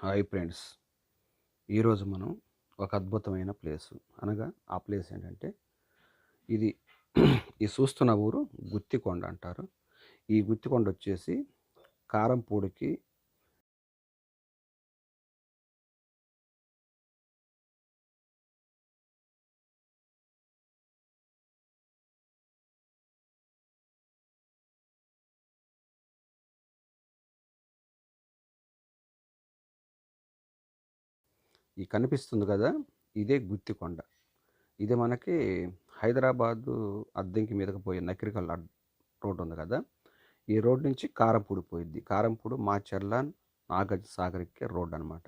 Hi friends. ఈరోజు మనం ఒక అద్భుతమైన ప్లేసు. అనగా ఆ ప్లేస్ ఏంటంటే ఇది ఈ చూస్తున్న ఊరు గుత్తికొండ అంటారు. ఈ గుత్తికొండ వచ్చేసి కారంపూడికి ఈ కనిపిస్తుంది కదా! ఇదే గుత్తికొండ ఇది మనకి హైదరాబాదు అద్దెంకి మీదకి పోయే నకిరికల్ రోడ్డు రోడ్ ఉంది కదా! ఈ రోడ్ నుంచి కారంపూడి పోయిద్ది. కారంపూడు మాచర్ల నాగజ్ సాగర్ రోడ్ అనమాట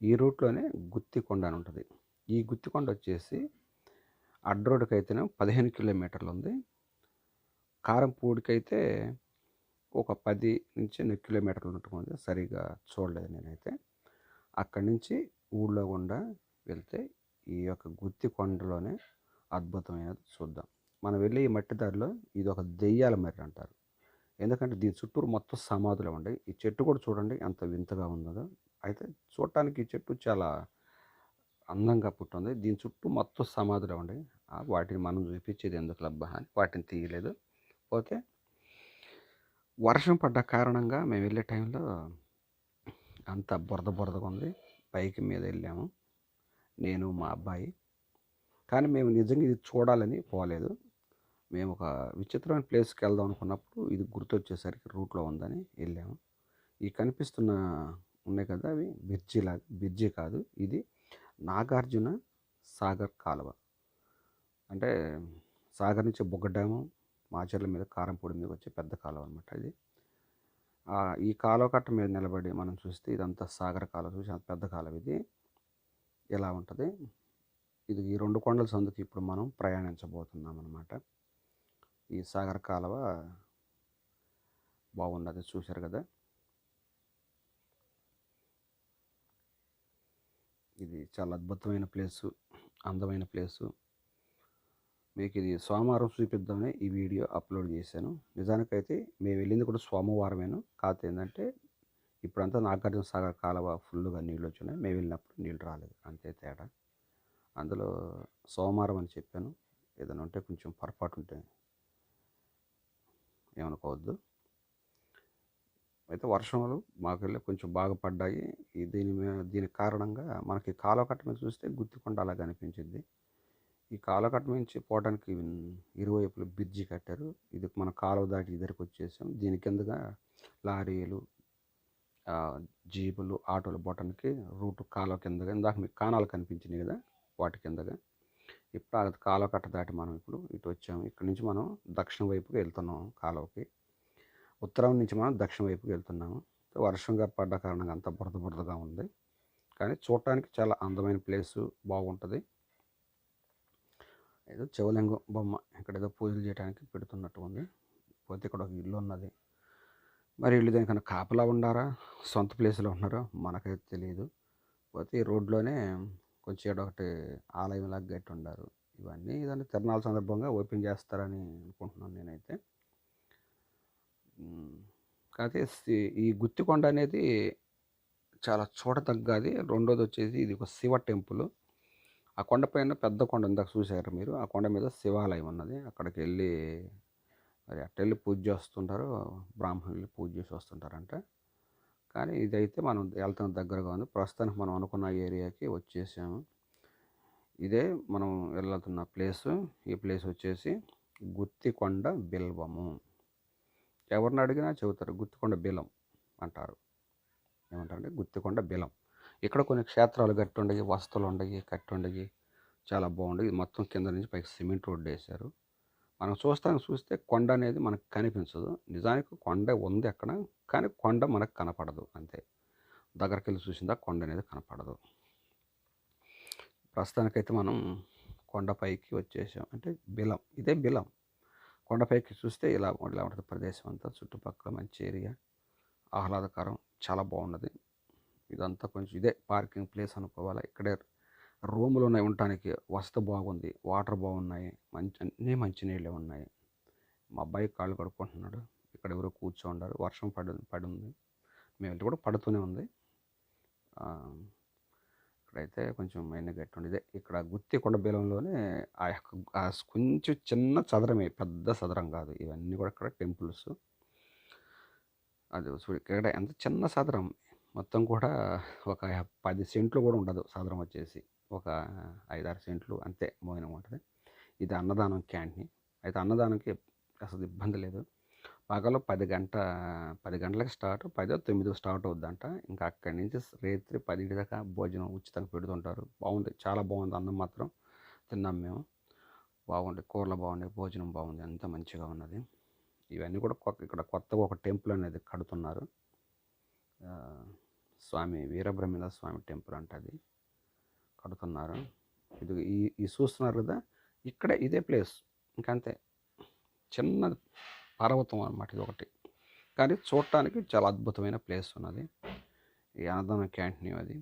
ఈ రూట్లోనే గుత్తికొండ అని ఉంటుంది. ఈ గుత్తికొండ వచ్చేసి అడ్ రోడ్కి అయితేనే పదిహేను కిలోమీటర్లు ఉంది. కారంపూడికి అయితే ఒక పది నుంచి ఎనిమిది కిలోమీటర్లు ఉంటుంది సరిగా చూడలేదు నేనైతే. అక్కడి నుంచి ఊళ్ళో గుండా వెళ్తే ఈ యొక్క గుత్తి కొండలోనే అద్భుతమైనది చూద్దాం. మనం వెళ్ళే ఈ మట్టి దారిలో ఇది ఒక దెయ్యాల మర్రి అంటారు. ఎందుకంటే దీని చుట్టూరు మొత్తం సమాధులు ఉండే ఈ చెట్టు కూడా చూడండి ఎంత వింతగా ఉందో అయితే చూడటానికి ఈ చెట్టు చాలా అందంగా పుట్టింది. దీని చుట్టూ మొత్తం సమాధులు ఉండే వాటిని మనం చూపించేది ఎందుకు లబ్బా అని వాటిని తీయలేదు. పోతే వర్షం పడ్డ కారణంగా మేము వెళ్ళే టైంలో అంత బురద బురదగా ఉంది. పైకి మీద వెళ్ళాము. నేను మా అబ్బాయి. కానీ మేము నిజంగా ఇది చూడాలని పోలేదు. మేము ఒక విచిత్రమైన ప్లేస్కి వెళ్దాం అనుకున్నప్పుడు ఇది గుర్తొచ్చేసరికి రూట్లో ఉందని వెళ్ళాము. ఈ కనిపిస్తున్న ఉన్నాయి కదా అవి బిర్జీలా లాగా బిర్జీ కాదు. ఇది నాగార్జున సాగర్ కాలువ. అంటే సాగర్ నుంచి బొగ్గ డ్యాము మాచర్ల మీద కారంపొడి మీద వచ్చే పెద్ద కాలువ అనమాట ఇది. ఈ కాలువ కట్ట మీద నిలబడి మనం చూస్తే ఇదంతా సాగర కాలువ చూసి అంత పెద్ద కాలువ ఇది. ఇలా ఉంటుంది? ఇది ఈ రెండు కొండల సందుకి ఇప్పుడు మనం ప్రయాణించబోతున్నాం అనమాట ఈ సాగర కాలువ బాగున్నది చూశారు కదా? ఇది చాలా అద్భుతమైన ప్లేసు అందమైన ప్లేసు. మీకు ఇది సోమవారం చూపిద్దామని ఈ వీడియో అప్లోడ్ చేశాను. నిజానికైతే మేము వెళ్ళింది కూడా సోమవారమేను. కాకపోతే ఏంటంటే ఇప్పుడంతా నాగార్జున సాగర్ కాలువ ఫుల్గా నీళ్ళు వచ్చినాయి. మేము వెళ్ళినప్పుడు నీళ్ళు రాలేదు. అంతే తేడా. అందులో సోమవారం అని చెప్పాను. ఏదైనా ఉంటే కొంచెం పొరపాటు ఉంటే ఏమనుకోవద్దు. అయితే వర్షాలు మాకు వెళ్ళి కొంచెం బాగా పడ్డాయి. దీని మీద దీని కారణంగా మనకి కాలువ కట్ట మీద చూస్తే గుత్తికొండ అలాగ అనిపించింది. ఈ కాలువ నుంచి పోవడానికి ఇరువైపులు బ్రిడ్జి కట్టారు. ఇది మన కాలువ దాటి ఇద్దరికి వచ్చేసాం. దీని కిందగా లారీలు జీపులు ఆటోలు పోవటానికి రూట్ కాలువ కిందగా ఇందాక మీకు కాణాలు కనిపించినాయి కదా వాటి కిందగా. ఇప్పుడు అది కాలువ కట్ట దాటి మనం ఇప్పుడు ఇటు వచ్చాము. ఇక్కడ నుంచి మనం దక్షిణ వైపుకి వెళ్తున్నాం కాలువకి. ఉత్తరం నుంచి మనం దక్షిణ వైపుకి వెళ్తున్నాము. వర్షంగా పడ్డ కారణంగా అంత బురద బురదగా ఉంది. కానీ చూడటానికి చాలా అందమైన ప్లేసు బాగుంటుంది. ఏదో శివలింగం బొమ్మ ఇక్కడ ఏదో పూజలు చేయడానికి పెడుతున్నట్టు ఉంది. పోతే ఇక్కడ ఒక ఇల్లు ఉన్నది. మరి ఇల్లు దానికన్నా కాపలా ఉండారా? సొంత ప్లేస్లో ఉన్నారో? మనకైతే తెలియదు పోతే ఈ రోడ్లోనే కొంచెం ఒకటి ఆలయం లాగా గట్టి ఉండారు ఇవన్నీ దాన్ని తిరణాల సందర్భంగా ఓపెన్ చేస్తారని అనుకుంటున్నాను నేనైతే. కాకపోతే సి- ఈ గుత్తికొండ అనేది చాలా చూడతగ్గది రెండోది వచ్చేసి ఇది ఒక శివ టెంపుల్. ఆ కొండపైన పెద్ద కొండ ఇందాక చూశారు మీరు. ఆ కొండ మీద శివాలయం ఉన్నది. అక్కడికి వెళ్ళి మరి అట్ట వెళ్ళి పూజ చేస్తుంటారు. బ్రాహ్మణులు పూజ చేసి వస్తుంటారంట. కానీ ఇదైతే మనం వెళ్తాం దగ్గరగా ఉంది. ప్రస్తుతానికి మనం అనుకున్న ఏరియాకి వచ్చేసాము. ఇదే మనం వెళ్తున్న ప్లేస్. ఈ ప్లేస్ వచ్చేసి గుత్తికొండ బిల్వము. ఎవరిని అడిగినా చెబుతారు. గుత్తికొండ బిలం అంటారు. ఏమంటారంటే గుత్తికొండ బిలం. ఇక్కడ కొన్ని క్షేత్రాలు గట్టి ఉండయి వస్తువులు ఉండయి కట్టి ఉండయి చాలా బాగుండయి మొత్తం కింద నుంచి పైకి సిమెంట్ రోడ్డు వేశారు మనం చూస్తాం చూస్తే కొండ అనేది మనకు కనిపించదు. నిజానికి కొండ ఉంది అక్కడ కానీ కొండ మనకు కనపడదు అంతే. దగ్గరికి వెళ్ళి చూసిందా కొండ అనేది కనపడదు. ప్రస్తుతానికైతే మనం కొండపైకి వచ్చేసాం. అంటే బిలం ఇదే బిలం. కొండపైకి చూస్తే ఇలా ఇలా ఉంటుంది ప్రదేశం అంతా చుట్టుపక్కల మంచి ఏరియా. ఆహ్లాదకరం. చాలా బాగున్నది ఇదంతా కొంచెం ఇదే పార్కింగ్ ప్లేస్ అనుకోవాలి. ఇక్కడే రూములు ఉన్నాయి ఉండటానికి వసతి బాగుంది వాటర్ బాగున్నాయి మంచి అన్నీ మంచినీళ్ళే ఉన్నాయి. మా అబ్బాయి కాళ్ళు కడుక్కుంటున్నాడు. ఇక్కడ ఎవరో కూర్చో ఉన్నారు వర్షం పడి పడింది. మేము వెళ్ళి కూడా పడుతూనే ఉంది. ఇక్కడైతే కొంచెం మైండ్ గట్టి ఇదే. ఇక్కడ గుత్తికొండ బేలంలోనే ఆ యొక్క కొంచెం చిన్న చదరమే పెద్ద చదరం కాదు. ఇవన్నీ కూడా ఇక్కడ టెంపుల్స్. అది చూడు ఇక్కడ ఎంత చిన్న సదరం మొత్తం కూడా ఒక పది సెంట్లు కూడా ఉండదు సదరం వచ్చేసి. ఒక ఐదారు సెంట్లు అంతే మోయినం ఉంటుంది. ఇది అన్నదానం క్యాంటీన్. అయితే అన్నదానంకి అసలు ఇబ్బంది లేదు. పగలు పది గంట పది గంటలకు స్టార్ట్ పదో తొమ్మిదో స్టార్ట్ అవుద్దంట. ఇంకా అక్కడి నుంచి రాత్రి పదింటి దాకా భోజనం ఉచితంగా పెడుతుంటారు. బాగుంది. చాలా బాగుంది అన్నం మాత్రం. తిన్నాం మేము. బాగుంది. కూరలు బాగుంది భోజనం బాగుంది. అంత మంచిగా ఉన్నది. ఇవన్నీ కూడా కొత్త ఇక్కడ కొత్తగా ఒక టెంపుల్ అనేది కడుతున్నారు. స్వామి వీరబ్రహ్మేంద్ర స్వామి టెంపుల్ అంట అది కడుతున్నారు. ఇది ఈ ఇది చూస్తున్నారు కదా ఇక్కడే ఇదే ప్లేస్. ఇంకంతే. చిన్న పర్వతం అన్నమాట ఇది ఒకటి. కానీ చూడటానికి చాలా అద్భుతమైన ప్లేస్ ఉన్నది. ఈ అన్నదాన క్యాంటీన్ అది.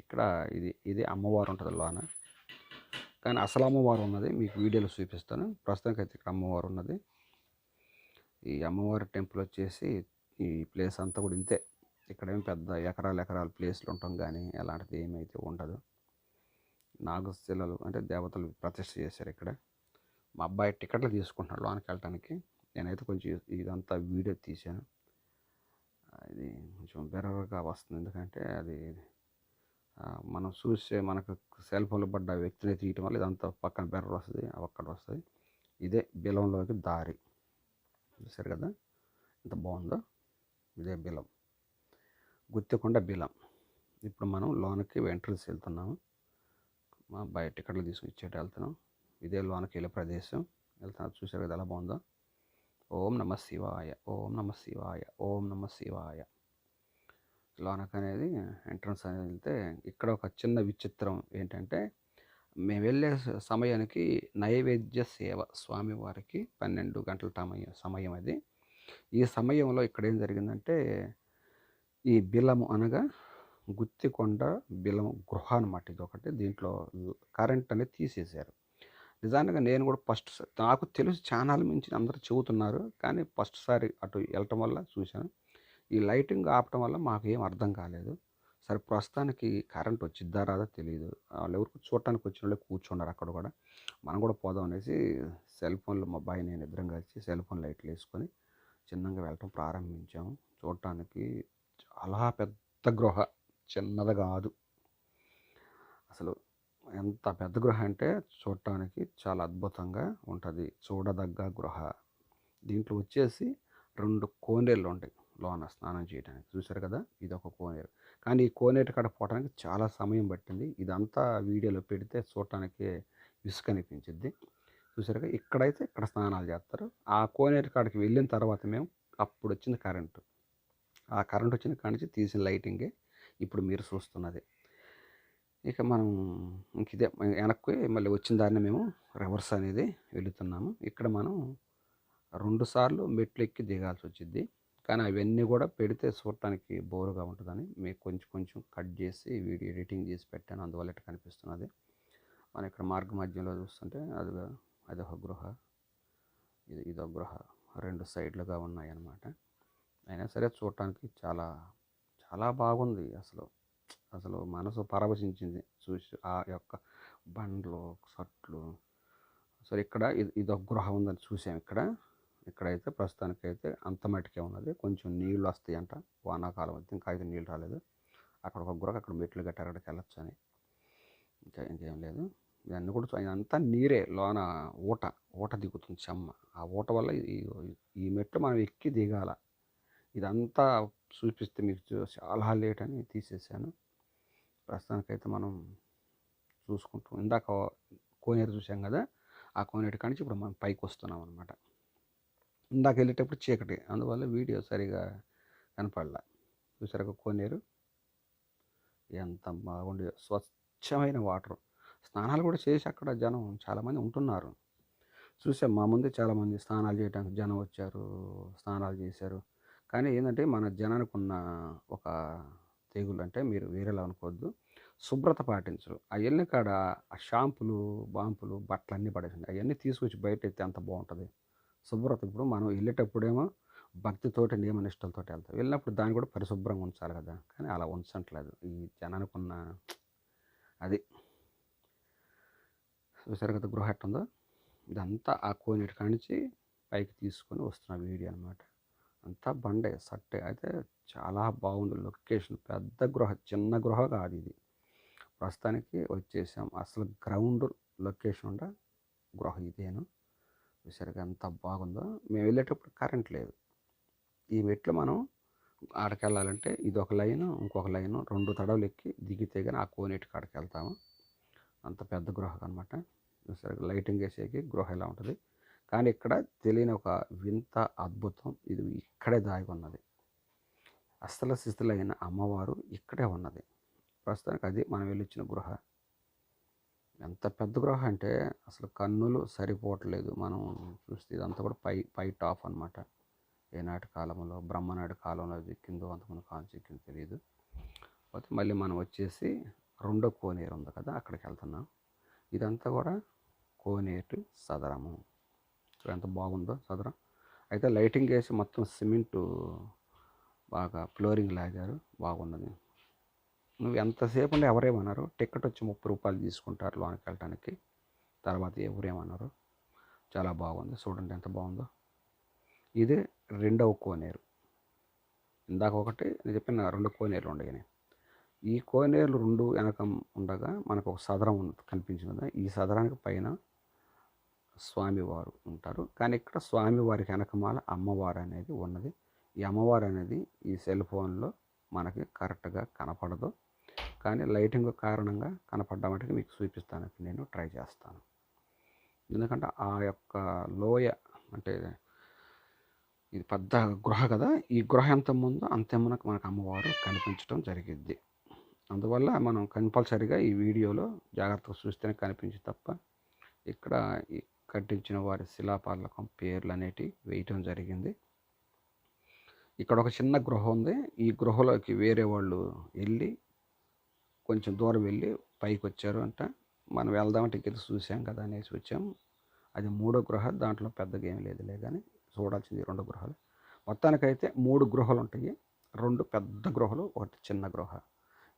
ఇక్కడ ఇది ఇది అమ్మవారు ఉంటుంది లోన. కానీ అసలు అమ్మవారు ఉన్నది మీకు వీడియోలో చూపిస్తాను. ప్రస్తుతానికి అయితే ఇక్కడ అమ్మవారు ఉన్నది. ఈ అమ్మవారి టెంపుల్ వచ్చేసి ఈ ప్లేస్ అంతా కూడా ఇంతే. ఇక్కడేం పెద్ద ఎకరాలు ఎకరాల ప్లేస్లు ఉంటాం కానీ ఎలాంటిది ఏమైతే ఉండదు. నాగశిలలు అంటే దేవతలు ప్రతిష్ట చేశారు ఇక్కడ. మా అబ్బాయి టికెట్లు తీసుకుంటున్నాడు లోనికి వెళ్ళటానికి. నేనైతే కొంచెం ఇదంతా వీడియో తీశాను. ఇది కొంచెం బెరర్గా వస్తుంది. ఎందుకంటే అది మనం చూసే మనకు సెల్ ఫోన్లో పడ్డ వ్యక్తిని తీయటం వల్ల ఇదంతా పక్కన బెర్ర వస్తుంది అక్కడ వస్తుంది. ఇదే బిలంలోకి దారి. చూసారు కదా? ఎంత బాగుందో? ఇదే బిలం. గుత్తికొండ బిలం. ఇప్పుడు మనం లోనకి ఎంట్రన్స్ వెళ్తున్నాము. మా బయట టికెట్లు తీసుకుని ఇచ్చేట వెళ్తున్నాం. ఇదే లోనకి వెళ్ళే ప్రదేశం. వెళ్తున్నారు చూసారు కదా ఎలా బాగుందో? ఓం నమ శివాయ ఓం నమ శివాయ ఓం నమ శివాయ. లోనక్ అనేది ఎంట్రన్స్ అనేది వెళ్తే ఇక్కడ ఒక చిన్న విచిత్రం ఏంటంటే మేము వెళ్ళే సమయానికి నైవేద్య సేవ స్వామివారికి పన్నెండు గంటల సమయం సమయం అది. ఈ సమయంలో ఇక్కడ ఏం జరిగిందంటే ఈ బిలము అనగా గుత్తికొండ బిలము గృహ అనమాట ఇది ఒకటి దీంట్లో కరెంట్ అనేది తీసేశారు. నిజానికి నేను కూడా ఫస్ట్ నాకు తెలుసు ఛానల్ మించి అందరూ చెబుతున్నారు. కానీ ఫస్ట్ సారి అటు వెళ్ళటం వల్ల చూశాను. ఈ లైటింగ్ ఆపటం వల్ల మాకు ఏం అర్థం కాలేదు. సరే ప్రస్తుతానికి కరెంట్ వచ్చిద్దా రాదా తెలియదు వాళ్ళు ఎవరికి చూడటానికి వచ్చిన వాళ్ళు కూర్చున్నారు అక్కడ కూడా. మనం కూడా పోదాం అనేసి సెల్ ఫోన్లో మా అబ్బాయి నేను ఇద్దరం కలిసి సెల్ ఫోన్ లైట్లు వేసుకొని చిన్నగా వెళ్ళటం ప్రారంభించాము. చూడటానికి చాలా పెద్ద గృహ. చిన్నది కాదు. అసలు ఎంత పెద్ద గృహ అంటే చూడటానికి చాలా అద్భుతంగా ఉంటుంది. చూడదగ్గ గృహ. దీంట్లో వచ్చేసి రెండు కోనేరులు ఉంటాయి లోన స్నానం చేయడానికి చూశారు కదా? ఇది ఒక కోనేరు. కానీ ఈ కోనేరు కాడ పోవడానికి చాలా సమయం పట్టింది. ఇదంతా వీడియోలో పెడితే చూడటానికి ఇసుక అనిపించింది చూసారుగా ఇక్కడైతే ఇక్కడ స్నానాలు చేస్తారు. ఆ కోనేరు కాడికి వెళ్ళిన తర్వాత మేము అప్పుడు వచ్చింది కరెంటు. ఆ కరెంట్ వచ్చిన కాడి నుంచి తీసిన లైటింగే ఇప్పుడు మీరు చూస్తున్నది. ఇక మనం ఇంక ఇదే వెనక్కి మళ్ళీ వచ్చిన దాన్ని మేము రివర్స్ అనేది వెళుతున్నాము. ఇక్కడ మనం రెండు సార్లు మెట్లు ఎక్కి దిగాల్సి వచ్చింది కానీ అవన్నీ కూడా పెడితే చూడటానికి బోరుగా ఉంటుందని మీకు కొంచెం కొంచెం కట్ చేసి వీడియో ఎడిటింగ్ చేసి పెట్టాను. అందువల్ల ఇట్లా కనిపిస్తున్నది. మనం ఇక్కడ మార్గ మధ్యంలో చూస్తుంటే అది అదొక గృహ. ఇది ఇదొక గృహ. రెండు సైడ్లుగా ఉన్నాయి అన్నమాట అయినా సరే చూడటానికి చాలా చాలా బాగుంది అసలు. అసలు మనసు పరవశించింది చూసి ఆ యొక్క బండ్లు సట్లు సరే ఇక్కడ ఇది ఇదొక గృహ ఉందని చూసాం ఇక్కడ. ఇక్కడైతే ప్రస్తుతానికైతే అంత మట్టికే ఉన్నది. కొంచెం నీళ్ళు వస్తాయంట వానాకాలం అయితే ఇంకా అయితే నీళ్ళు రాలేదు. అక్కడ ఒక గృహ అక్కడ మెట్లు కట్టారు. అక్కడికి వెళ్ళొచ్చు అని. ఇంకా ఇంకేం లేదు. ఇవన్నీ కూడా అంతా నీరే లోన ఊట. ఊట దిగుతుంది చెమ్మ. ఆ ఊట వల్ల ఈ- ఈ మెట్లు మనం ఎక్కి దిగాల. ఇదంతా చూపిస్తే మీకు చాలా లేట్ అని తీసేసాను. ప్రస్తుతానికైతే మనం చూసుకుంటాం ఇందాక కోనేరు చూసాం కదా ఆ కోనేరు కానించి ఇప్పుడు మనం పైకి వస్తున్నాం అనమాట ఇందాక వెళ్ళేటప్పుడు చీకటి అందువల్ల వీడియో సరిగా కనపడలా. చూసారు కోనేరు? ఎంత బాగుండే స్వచ్ఛమైన వాటర్. స్నానాలు కూడా చేసి అక్కడ జనం చాలామంది ఉంటున్నారు. చూసాం మా ముందే చాలామంది స్నానాలు చేయడానికి జనం వచ్చారు స్నానాలు చేశారు. కానీ ఏంటంటే మన జనానికి ఉన్న ఒక తెగులు అంటే మీరు వేరేలా అనుకోవద్దు. శుభ్రత పాటించరు. ఆ వెళ్ళిన కాడ ఆ షాంపులు బాంపులు బట్టలు అన్నీ పడేసింది అవన్నీ తీసుకొచ్చి బయట ఎత్తే అంత బాగుంటుంది. శుభ్రత ఇప్పుడు మనం వెళ్ళేటప్పుడేమో భక్తితోటి నియమ నిష్టలతో వెళ్తాం వెళ్ళినప్పుడు దాన్ని కూడా పరిశుభ్రంగా ఉంచాలి కదా. కానీ అలా ఉంచట్లేదు. ఈ జనానికి ఉన్న అది చూసారు కదా గృహ ఉందో ఇదంతా ఆ కోనేటి కానించి పైకి తీసుకొని వస్తున్న వీడియో అనమాట అంతా బండే సట్టే. అయితే చాలా బాగుంది లొకేషన్. పెద్ద గృహ చిన్న గృహ కాదు ఇది. ప్రస్తుతానికి వచ్చేసాం. అసలు గ్రౌండ్ లొకేషన్ ఉండ గృహ ఇదేను. విసరిగా ఎంత బాగుందో. మేము వెళ్ళేటప్పుడు కరెంట్ లేదు. ఈ మెట్లు మనం ఆడకి వెళ్ళాలంటే ఇది ఒక లైను ఇంకొక లైను రెండు తడవలు ఎక్కి దిగితే కానీ ఆ కోనేటికి ఆడకెళ్తాము వెళ్తాము. అంత పెద్ద గృహ అనమాట చూసారు లైటింగ్ వేసేకి గృహ ఇలా ఉంటుంది? కానీ ఇక్కడ తెలియని ఒక వింత అద్భుతం ఇది ఇక్కడే దాగి ఉన్నది. అస్థల స్థితిలో అమ్మవారు ఇక్కడే ఉన్నది. ప్రస్తుతానికి అది మనం వెళ్ళొచ్చిన గృహ. ఎంత పెద్ద గృహ అంటే అసలు కన్నులు సరిపోవట్లేదు. మనం చూస్తే ఇదంతా కూడా పై పై టాప్ అనమాట ఏనాటి కాలంలో బ్రహ్మనాటి కాలంలో చిక్కిందో అంతకుముందు కాలం చిక్కిందో తెలియదు పోతే మళ్ళీ మనం వచ్చేసి రెండో కోనేరు ఉంది కదా అక్కడికి వెళ్తున్నాం. ఇదంతా కూడా కోనేరు సదరము. ఎంత బాగుందో సదరం అయితే లైటింగ్ వేసి మొత్తం సిమెంటు బాగా ఫ్లోరింగ్ లాగారు. బాగున్నది నువ్వు ఎంతసేపు ఉండి ఎవరేమన్నారు? టికెట్ వచ్చి ముప్పై రూపాయలు తీసుకుంటారు లోనికి వెళ్ళడానికి తర్వాత ఎవరేమన్నారు? చాలా బాగుంది. చూడండి ఎంత బాగుందో. ఇది రెండవ కోనేరు. ఇందాక ఒకటి నేను చెప్పిన రెండు కోనేరులు ఉండగానే. ఈ కోనేరులు రెండు వెనకం ఉండగా మనకు ఒక సదరం ఉంది కనిపించింది. ఈ సదరానికి పైన స్వామివారు ఉంటారు. కానీ ఇక్కడ స్వామివారికి వెనకమాల అమ్మవారు అనేది ఉన్నది. ఈ అమ్మవారు అనేది ఈ సెల్ ఫోన్లో మనకి కరెక్ట్గా కనపడదు. కానీ లైటింగ్ కారణంగా కనపడ్డామంటే మీకు చూపిస్తానని నేను ట్రై చేస్తాను. ఎందుకంటే ఆ యొక్క లోయ అంటే ఇది పెద్ద గృహ కదా. ఈ గృహ ఎంత ముందో అంతే మనకు మనకు అమ్మవారు కనిపించడం జరిగింది అందువల్ల మనం కంపల్సరిగా ఈ వీడియోలో జాగ్రత్తగా చూస్తేనే కనిపించి తప్ప ఇక్కడ ఈ కట్టించిన వారి శిలాపాలకం పేర్లు అనేటివి వేయటం జరిగింది. ఇక్కడ ఒక చిన్న గృహ ఉంది. ఈ గృహలోకి వేరే వాళ్ళు వెళ్ళి కొంచెం దూరం వెళ్ళి పైకి వచ్చారు అంట మనం వెళ్దామంటే ఇక్కడ చూసాం కదా అనేసి వచ్చాం. అది మూడో గృహ దాంట్లో పెద్దగా ఏం లేదులే కానీ చూడాల్సింది రెండు గృహాలు. మొత్తానికైతే మూడు గృహలు ఉంటాయి. రెండు పెద్ద గృహలు ఒకటి చిన్న గృహ.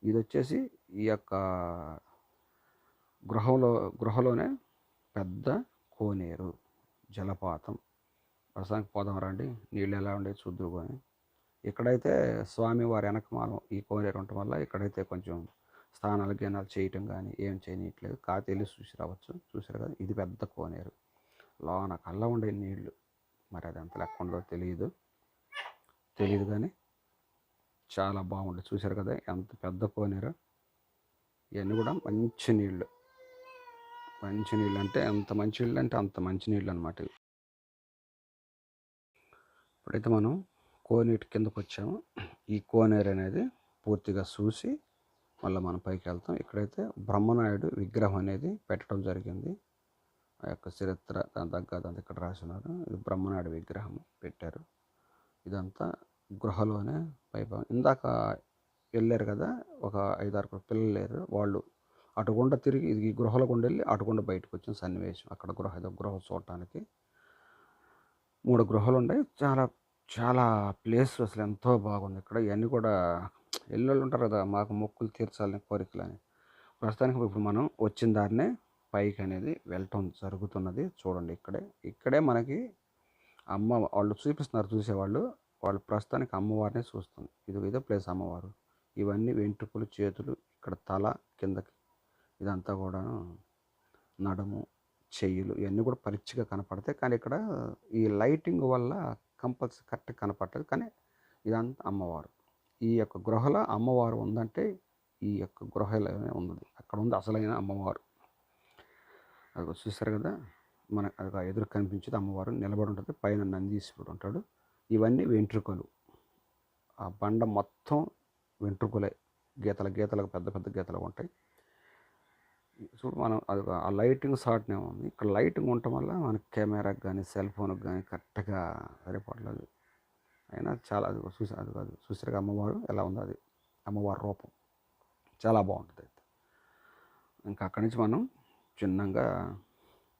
ఇది వచ్చేసి ఈ యొక్క గృహంలో గృహలోనే పెద్ద కోనేరు జలపాతం. ప్రస్తుతానికి పోదాం రండి. నీళ్ళు ఎలా ఉండేది చూద్దరు కానీ ఇక్కడైతే స్వామి వారి వెనకమాలం ఈ కోనేరు ఉండటం వల్ల ఇక్కడైతే కొంచెం స్నానాలు గినాలు చేయటం కానీ ఏం చేయనీయట్లేదు. కాకపోతే వెళ్ళి చూసి రావచ్చు. చూసారు కదా ఇది పెద్ద కోనేరు. లోన కళ్ళ ఉండే నీళ్ళు. మరి అది ఎంత లెక్క ఉండదో తెలియదు. తెలియదు కానీ చాలా బాగుంటుంది చూసారు కదా ఎంత పెద్ద కోనేరు. ఇవన్నీ కూడా మంచి నీళ్ళు. మంచి నీళ్ళు అంటే ఎంత మంచి నీళ్ళు అంటే అంత మంచినీళ్ళు అనమాట ఇవి. ఇప్పుడైతే మనం కోనేటి కిందకు వచ్చాము. ఈ కోనేరు అనేది పూర్తిగా చూసి మళ్ళీ మనం పైకి వెళ్తాం. ఇక్కడైతే బ్రహ్మనాయుడు విగ్రహం అనేది పెట్టడం జరిగింది. ఆ యొక్క చరిత్ర దాని తగ్గ దాని ఇక్కడ రాసినారు ఇది బ్రహ్మనాయుడు విగ్రహం పెట్టారు. ఇదంతా గృహలోనే పైభాగం. ఇందాక వెళ్ళారు కదా ఒక ఐదారు పిల్లలు లేరు. వాళ్ళు అటుగుండా తిరిగి ఇది ఈ గుండా వెళ్ళి అటుగుండా బయటకు వచ్చిన సన్నివేశం. అక్కడ గృహ గృహం గృహ చూడటానికి. మూడు గృహాలు ఉన్నాయి. చాలా చాలా ప్లేస్ అసలు ఎంతో బాగుంది ఇక్కడ. ఇవన్నీ కూడా ఎల్లుళ్ళు ఉంటారు కదా మాకు మొక్కులు తీర్చాలని కోరికలు అని ప్రస్తుతానికి ఇప్పుడు మనం వచ్చిన దారినే పైకి అనేది వెళ్ళటం జరుగుతున్నది చూడండి ఇక్కడే. ఇక్కడే మనకి అమ్మ వాళ్ళు చూపిస్తున్నారు చూసేవాళ్ళు. వాళ్ళు ప్రస్తుతానికి అమ్మవారిని చూస్తుంది ఇది ఇదే ప్లేస్ అమ్మవారు. ఇవన్నీ వెంట్రుకలు చేతులు ఇక్కడ తల కిందకి ఇదంతా కూడా నడుము చెయ్యిలు ఇవన్నీ కూడా పరిచిగా కనపడతాయి. కానీ ఇక్కడ ఈ లైటింగ్ వల్ల కంపల్సరీ కరెక్ట్గా కనపడలేదు. కానీ ఇదంతా అమ్మవారు. ఈ యొక్క గృహలో అమ్మవారు ఉందంటే ఈ యొక్క గృహలోనే ఉన్నది. అక్కడ ఉంది అసలైన అమ్మవారు. అది చూస్తారు కదా? మన అది ఎదురు కనిపించేది అమ్మవారు. నిలబడి ఉంటుంది. పైన నందీశ్వరుడు ఉంటాడు. ఇవన్నీ వెంట్రుకలు. ఆ బండ మొత్తం వెంట్రుకలే. గీతల గీతలకు పెద్ద పెద్ద గీతలు ఉంటాయి. చూడు మనం అది ఆ లైటింగ్ షాట్నే ఉంది. ఇక్కడ లైటింగ్ ఉండటం వల్ల మన కెమెరాకి కానీ సెల్ ఫోన్కి కానీ కరెక్ట్గా సరిపడలేదు. అయినా చాలా అది చూసి అది కాదు చూసారుగా అమ్మవారు ఎలా ఉంది అది. అమ్మవారి రూపం. చాలా బాగుంటుంది అయితే ఇంకా అక్కడి నుంచి మనం చిన్నంగా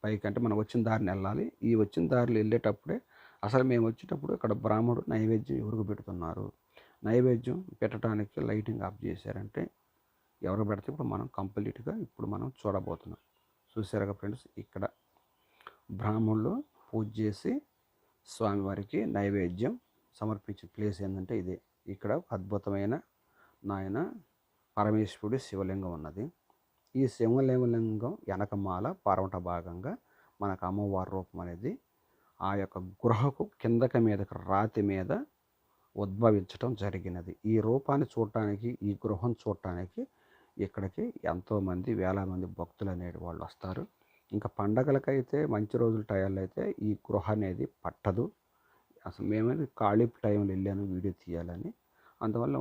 పైకి అంటే మనం వచ్చిన దారిని వెళ్ళాలి. ఈ వచ్చిన దారిలో వెళ్ళేటప్పుడే అసలు మేము వచ్చేటప్పుడు ఇక్కడ బ్రాహ్మడు నైవేద్యం ఎవరికి పెడుతున్నారు? నైవేద్యం పెట్టడానికి లైటింగ్ ఆఫ్ చేశారంటే ఎవరు పెడితే ఇప్పుడు మనం కంప్లీట్గా ఇప్పుడు మనం చూడబోతున్నాం. చూసారుగా ఫ్రెండ్స్ ఇక్కడ బ్రాహ్మణులు పూజ చేసి స్వామివారికి నైవేద్యం సమర్పించే ప్లేస్ ఏంటంటే ఇదే. ఇక్కడ అద్భుతమైన నాయన పరమేశ్వరుడి శివలింగం ఉన్నది. ఈ శివలింగలింగం వెనకమాల పార్వట భాగంగా మనకు అమ్మవారి రూపం అనేది ఆ యొక్క గృహకు కిందక మీదకి రాతి మీద ఉద్భవించటం జరిగినది. ఈ రూపాన్ని చూడటానికి ఈ గృహం చూడటానికి ఇక్కడికి ఎంతోమంది వేల మంది భక్తులు అనేటి వాళ్ళు వస్తారు. ఇంకా పండగలకైతే మంచి రోజుల టైంలో అయితే ఈ గృహ అనేది పట్టదు. అసలు మేమైతే ఖాళీ టైంలో వెళ్ళాను వీడియో తీయాలని. అందువల్ల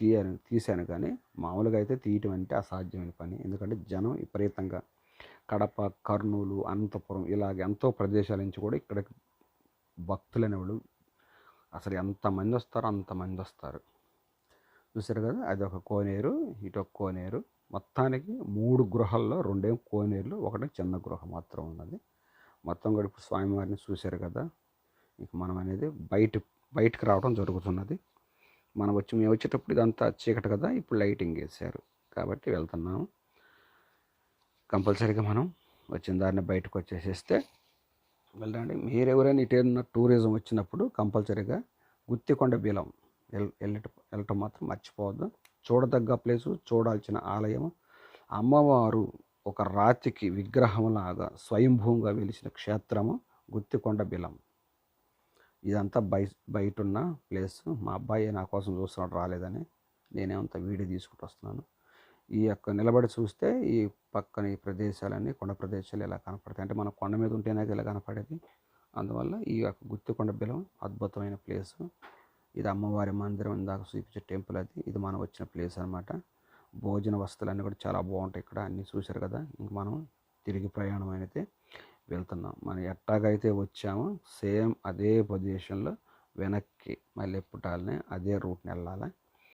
తీయను తీశాను కానీ మామూలుగా అయితే తీయటం అంటే అసాధ్యమైన పని. ఎందుకంటే జనం విపరీతంగా కడప కర్నూలు అనంతపురం ఇలాగ ఎంతో ప్రదేశాల నుంచి కూడా ఇక్కడికి భక్తులు అనేవాళ్ళు అసలు ఎంతమంది వస్తారో అంతమంది వస్తారు. చూసారు కదా అది ఒక కోనేరు ఇటు ఒక కోనేరు. మొత్తానికి మూడు గృహాల్లో రెండేం కోనేరులు ఒకటి చిన్న గృహ మాత్రం ఉన్నది. మొత్తం కూడా ఇప్పుడు స్వామివారిని చూశారు కదా ఇంక మనం అనేది బయట బయటకు రావడం జరుగుతున్నది. మనం వచ్చి మేము వచ్చేటప్పుడు ఇదంతా చీకటి కదా ఇప్పుడు లైటింగ్ వేసారు కాబట్టి వెళ్తున్నాము. కంపల్సరీగా మనం వచ్చిన దారిని బయటకు వచ్చేసేస్తే వెళ్ళండి. మీరు ఎవరైనా ఇటు టూరిజం వచ్చినప్పుడు కంపల్సరీగా గుత్తికొండ బీలం వెళ్ళట వెళ్ళటం మాత్రం మర్చిపోవద్దు. చూడదగ్గ ప్లేసు చూడాల్సిన ఆలయం అమ్మవారు ఒక రాతికి విగ్రహంలాగా స్వయంభూంగా వెలిసిన క్షేత్రము గుత్తికొండ బిలం. ఇదంతా బయ బయట ఉన్న ప్లేస్. మా అబ్బాయి నా కోసం చూస్తున్నాడు రాలేదని నేనేమంత వీడియో తీసుకుంటూ వస్తున్నాను. ఈ యొక్క నిలబడి చూస్తే ఈ పక్కన ఈ ప్రదేశాలన్నీ కొండ ప్రదేశాలు ఇలా కనపడతాయి. అంటే మన కొండ మీద ఉంటేనే ఇలా కనపడేది. అందువల్ల ఈ యొక్క గుత్తికొండ బిలం అద్భుతమైన ప్లేసు. ఇది అమ్మవారి మందిరం ఇందాక చూపించే టెంపుల్ అది. ఇది మనం వచ్చిన ప్లేస్ అనమాట భోజన వస్తువులు అన్నీ కూడా చాలా బాగుంటాయి ఇక్కడ. అన్నీ చూశారు కదా? ఇంక మనం తిరిగి ప్రయాణం అయితే వెళ్తున్నాం. మనం ఎట్టాగైతే వచ్చామో సేమ్ అదే పొజిషన్లో వెనక్కి మళ్ళీ పుట్టాలని అదే రూట్ని వెళ్ళాలి?